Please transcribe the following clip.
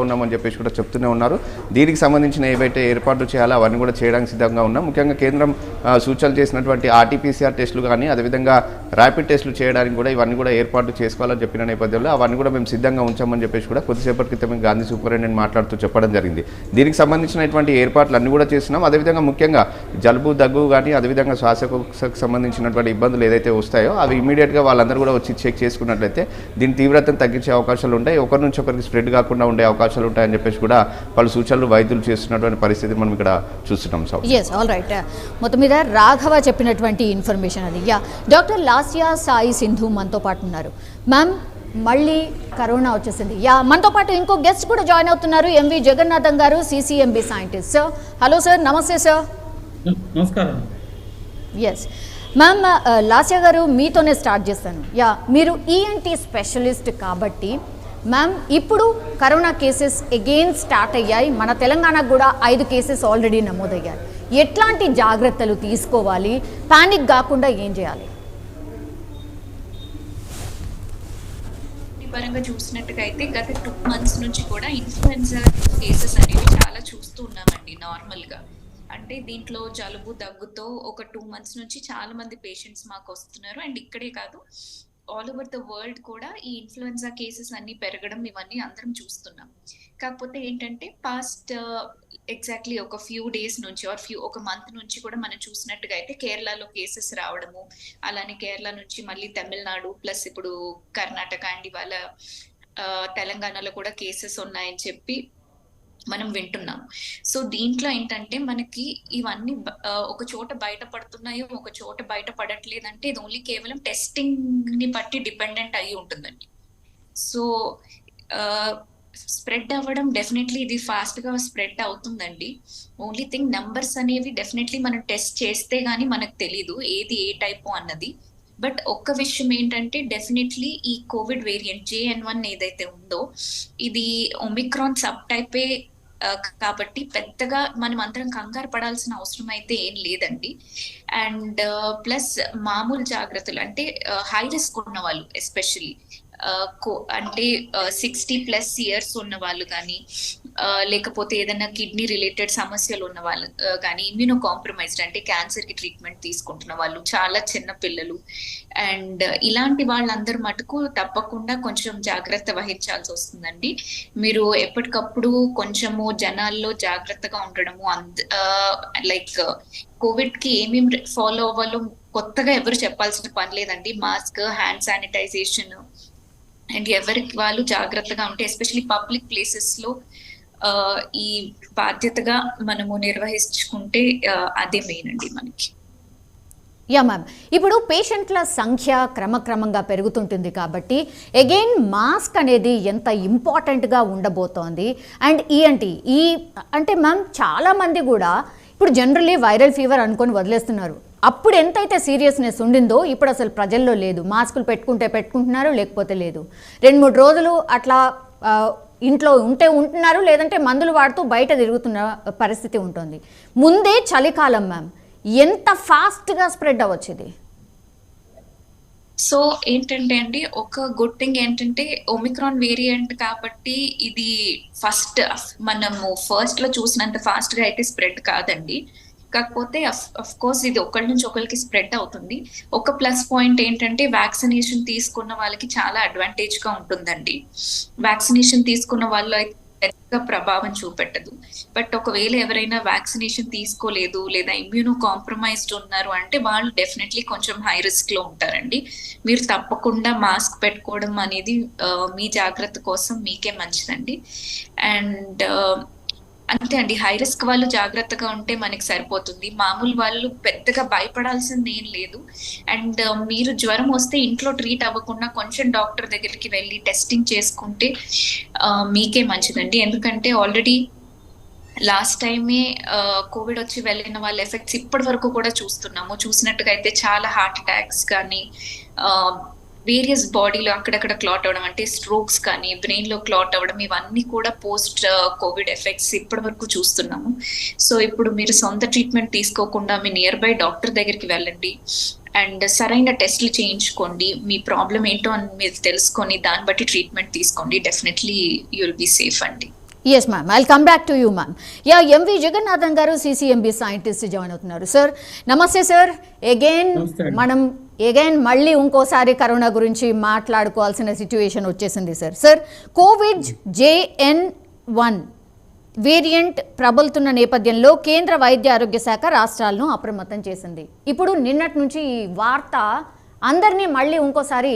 ఉన్నామని చెప్పేసి కూడా చెప్తూనే ఉన్నారు. దీనికి సంబంధించిన ఏవైతే ఏర్పాట్లు చేయాలో అవన్నీ కూడా చేయడానికి సిద్ధంగా ఉన్నాం. ముఖ్యంగా కేంద్రం సూచనలు చేసినటువంటి ఆర్టీపీసీఆర్ టెస్టులు కానీ అదేవిధంగా ర్యాపిడ్ టెస్టులు చేయడానికి కూడా ఇవన్నీ కూడా ఏర్పాట్లు చేసుకోవాలని చెప్పిన నేపథ్యంలో అవన్నీ కూడా మేము సిద్ధంగా ఉంచామని చెప్పేసి కూడా కొద్దిసేపటి క్రితం గాంధీ సూపరింటెండెంట్ మాట్లాడుతూ చెప్పడం జరిగింది. దీనికి సంబంధించినటువంటి ఏర్పాట్లు అన్ని కూడా చేస్తున్నాం. అదేవిధంగా ముఖ్యంగా జలుబు దగ్గు కానీ అదేవిధంగా శ్వాసకోశకు సంబంధించినటువంటి ఇబ్బందులు ఏదైతే వస్తాయో అవి ఇమీడియట్గా వాళ్ళందరూ కూడా వచ్చి చెక్ చేసుకున్నట్లయితే దీని తీవ్రతను తగ్గించే అవకాశాలు ఉంటాయి. ఒకరి నుంచి ఒకరికి స్ప్రెడ్ కాకుండా ఉండే అవకాశాలు ఉంటాయని చెప్పేసి కూడా పలు సూచనలు వైద్యులు చేస్తున్నటువంటి పరిస్థితి మనం ఇక్కడ చూస్తున్నాం సార్. ఎస్ ఆల్ రైట్ మొత్తం మీద రాఘవ చెప్పినటువంటి ఇన్ఫర్మేషన్ అది. యా డాక్టర్ లాస్యా సాయి సింధు మనతో పాటు ఉన్నారు. మ్యామ్ మళ్ళీ కరోనా వచ్చేసింది. యా మనతో పాటు ఇంకో గెస్ట్ కూడా జాయిన్ అవుతున్నారు. MV Jagannatham garu CCMB scientist sir hello sir నమస్తే సార్ నమస్కారం. ఎస్ మ్యామ్ లాస్యా గారు మీతోనే స్టార్ట్ చేస్తాను. యా మీరు ఈఎన్టీ స్పెషలిస్ట్ కాబట్టి మ్యామ్ ఇప్పుడు కరోనా కేసెస్ అగైన్ స్టార్ట్ అయ్యాయి. మన తెలంగాణకు కూడా ఐదు కేసెస్ ఆల్రెడీ నమోదయ్యాయి. ఎట్లాంటి జాగ్రత్తలు తీసుకోవాలి? పానిక్ కాకుండా ఏం చేయాలి? పరంగా చూసినట్టుగా అయితే గత టూ మంత్స్ నుంచి కూడా ఇన్ఫ్లుయెన్జా కేసెస్ అనేవి చాలా చూస్తూ ఉన్నామండి నార్మల్గా అంటే దీంట్లో జలుబు దగ్గుతో ఒక టూ మంత్స్ నుంచి చాలా మంది పేషెంట్స్ మాకు వస్తున్నారు. అండ్ ఇక్కడే కాదు ఆల్ ఓవర్ ద వరల్డ్ కూడా ఈ ఇన్ఫ్లుయెన్జా కేసెస్ అన్ని పెరగడం ఇవన్నీ అందరం చూస్తున్నాం. కాకపోతే ఏంటంటే పాస్ట్ ఎగ్జాక్ట్లీ uh, ఒక ఫ్యూ డేస్ నుంచి ఆర్ ఫ్యూ ఒక మంత్ నుంచి కూడా మనం చూసినట్టుగా అయితే కేరళలో కేసెస్ రావడము అలానే కేరళ నుంచి మళ్ళీ తమిళనాడు ప్లస్ ఇప్పుడు కర్ణాటక అండ్ ఇవాళ uh, తెలంగాణలో కూడా కేసెస్ ఉన్నాయని చెప్పి మనం వింటున్నాం. సో దీంట్లో ఏంటంటే మనకి ఇవన్నీ ఒక చోట బయట పడుతున్నాయో ఒక చోట బయట పడట్లేదంటే ఇది ఓన్లీ కేవలం టెస్టింగ్ని బట్టి డిపెండెంట్ అయి ఉంటుందండి. సో స్ప్రెడ్ అవ్వడం డెఫినెట్లీ ఇది ఫాస్ట్గా స్ప్రెడ్ అవుతుందండి. ఓన్లీ థింగ్ నంబర్స్ అనేవి డెఫినెట్లీ మనం టెస్ట్ చేస్తే గానీ మనకు తెలీదు ఏది ఏ టైపు అన్నది. బట్ ఒక్క విషయం ఏంటంటే డెఫినెట్లీ ఈ కోవిడ్ వేరియంట్ జేఎన్ వన్ ఏదైతే ఉందో ఇది ఒమిక్రాన్ సబ్ టైపే కాబట్టి పెద్దగా మనం అందరం కంగారు పడాల్సిన అవసరం అయితే ఏం లేదండి. అండ్ ప్లస్ మామూలు జాగ్రత్తలు అంటే హై రిస్క్ ఉన్న వాళ్ళు ఎస్పెషల్లీ అంటే సిక్స్టీ ప్లస్ ఇయర్స్ ఉన్న వాళ్ళు కానీ లేకపోతే ఏదైనా కిడ్నీ రిలేటెడ్ సమస్యలు ఉన్న వాళ్ళు కానీ ఇమ్యూనో కాంప్రమైజ్డ్ అంటే క్యాన్సర్కి ట్రీట్మెంట్ తీసుకుంటున్న వాళ్ళు చాలా చిన్న పిల్లలు. అండ్ ఇలాంటి వాళ్ళందరూ మటుకు తప్పకుండా కొంచెం జాగ్రత్త వహించాల్సి వస్తుందండి. మీరు ఎప్పటికప్పుడు కొంచెము జనాల్లో జాగ్రత్తగా ఉండడము అంద లైక్ కోవిడ్కి ఏమేమి ఫాలో అవ్వాలో కొత్తగా ఎవరు చెప్పాల్సిన పని లేదండి. మాస్క్ హ్యాండ్ శానిటైజేషన్ అండ్ ఎవరికి వాళ్ళు జాగ్రత్తగా ఉంటే ఎస్పెషలీ పబ్లిక్ ప్లేసెస్లో ఈ బాధ్యతగా మనము నిర్వహించుకుంటే అదే మెయిన్ అండి మనకి. Yeah ma'am. ఇప్పుడు పేషెంట్ల సంఖ్య క్రమక్రమంగా పెరుగుతుంటుంది కాబట్టి అగైన్ మాస్క్ అనేది ఎంత ఇంపార్టెంట్గా ఉండబోతోంది. అండ్ ఈఎన్టీ ఈ అంటే మ్యామ్ చాలామంది కూడా ఇప్పుడు జనరలీ వైరల్ ఫీవర్ అనుకొని వదిలేస్తున్నారు. అప్పుడు ఎంతైతే సీరియస్నెస్ ఉండిందో ఇప్పుడు అసలు ప్రజల్లో లేదు. మాస్కులు పెట్టుకుంటే పెట్టుకుంటున్నారు లేకపోతే లేదు. రెండు మూడు రోజులు అట్లా ఇంట్లో ఉంటే ఉంటున్నారు లేదంటే మందులు వాడుతూ బయట తిరుగుతున్న పరిస్థితి ఉంటుంది. ముందే చలికాలం మ్యామ్. ఎంత ఫాస్ట్గా స్ప్రెడ్ అవ్వచ్చు ఇది సో ఏంటంటే అండి ఒక గుడ్ థింగ్ ఏంటంటే ఒమిక్రాన్ వేరియంట్ కాబట్టి ఇది ఫస్ట్ మనము ఫస్ట్లో చూసినంత ఫాస్ట్గా అయితే స్ప్రెడ్ కాదండి. కాకపోతే అఫ్ కోర్స్ ఇది ఒకరి నుంచి ఒకరికి స్ప్రెడ్ అవుతుంది. ఒక ప్లస్ పాయింట్ ఏంటంటే వ్యాక్సినేషన్ తీసుకున్న వాళ్ళకి చాలా అడ్వాంటేజ్గా ఉంటుందండి. వ్యాక్సినేషన్ తీసుకున్న వాళ్ళు పెద్దగా ప్రభావం చూపెట్టదు. బట్ ఒకవేళ ఎవరైనా వ్యాక్సినేషన్ తీసుకోలేదు లేదా ఇమ్యూనో కాంప్రమైజ్డ్ ఉన్నారు అంటే వాళ్ళు డెఫినెట్లీ కొంచెం హై రిస్క్లో ఉంటారండి. మీరు తప్పకుండా మాస్క్ పెట్టుకోవడం అనేది మీ జాగ్రత్త కోసం మీకే మంచిదండి. అండ్ అంతే అండి. హై రిస్క్ వాళ్ళు జాగ్రత్తగా ఉంటే మనకి సరిపోతుంది. మామూలు వాళ్ళు పెద్దగా భయపడాల్సింది ఏం లేదు. అండ్ మీరు జ్వరం వస్తే ఇంట్లో ట్రీట్ అవ్వకుండా కొంచెం డాక్టర్ దగ్గరికి వెళ్ళి టెస్టింగ్ చేసుకుంటే మీకే మంచిదండి. ఎందుకంటే ఆల్రెడీ లాస్ట్ టైమే కోవిడ్ వచ్చి వెళ్ళిన వాళ్ళ ఎఫెక్ట్స్ ఇప్పటి వరకు కూడా చూస్తున్నాము. చూసినట్టుగా అయితే చాలా హార్ట్ అటాక్స్ కానీ వేరియస్ బాడీలో అక్కడక్కడ క్లాట్ అవడం అంటే స్ట్రోక్స్ కానీ బ్రెయిన్లో క్లాట్ అవడం ఇవన్నీ కూడా పోస్ట్ కోవిడ్ ఎఫెక్ట్స్ ఇప్పటి వరకు చూస్తున్నాము. సో ఇప్పుడు మీరు సొంత ట్రీట్మెంట్ తీసుకోకుండా మీ నియర్ బై డాక్టర్ దగ్గరికి వెళ్ళండి. అండ్ సరైన టెస్ట్లు చేయించుకోండి. మీ ప్రాబ్లం ఏంటో అని మీరు తెలుసుకొని దాన్ని బట్టి ట్రీట్మెంట్ తీసుకోండి. డెఫినెట్లీ యుల్ బి సేఫ్ అండి. Yes ma'am I come back to you ma'am ya MV Jagannathan గారు సిసిఎంబి సైంటిస్ట్ జాయిన్ అవుతున్నారు. సార్ నమస్తే సార్ అండి. మనం అగైన్ మళ్ళీ ఇంకోసారి కరోనా గురించి మాట్లాడుకోవాల్సిన సిచ్యువేషన్ వచ్చేసింది sir sir Covid JN one variant ప్రబలుతున్న నేపథ్యంలో కేంద్ర వైద్య ఆరోగ్య శాఖ రాష్ట్రాలను అప్రమత్తం చేసింది. ఇప్పుడు నిన్నటి నుంచి ఈ వార్త అందరినీ మళ్ళీ ఇంకోసారి